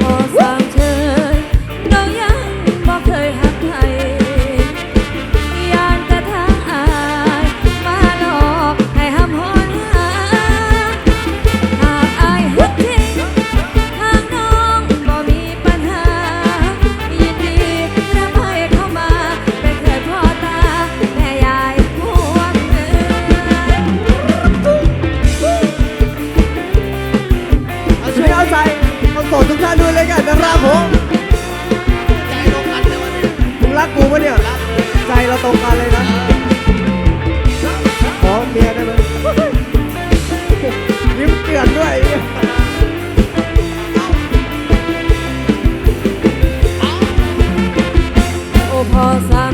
พอสามเชยน้องยังบ่เคยหักใครยานแต่ทางอายมาหลอกให้ห้ำหอนหาหากอายหักจริงทางน้องบ่มีปัญหา ยินดีรับให้เข้ามาเป็นเคยพ่อตาแม่ยายห่วงเงินเอาช่วยเอาใจ โสดทุกท่านด้วยเลยกันนะครับผมใจตรงกันเลยวันนี้มึงรักกูปะเนี่ย ใจเราตรงกันเลยนะ ขอเมียได้ไหมยิ้มเกลื่อนด้วยโอ้พอสา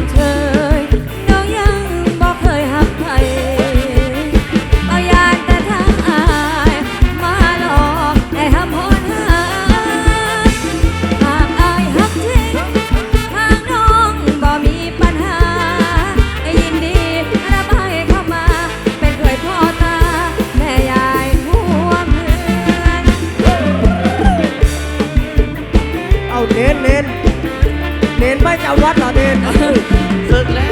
เอาเน้นเน้นเน้นไม่จำวัดเหรอเน้น ศึกแล้ว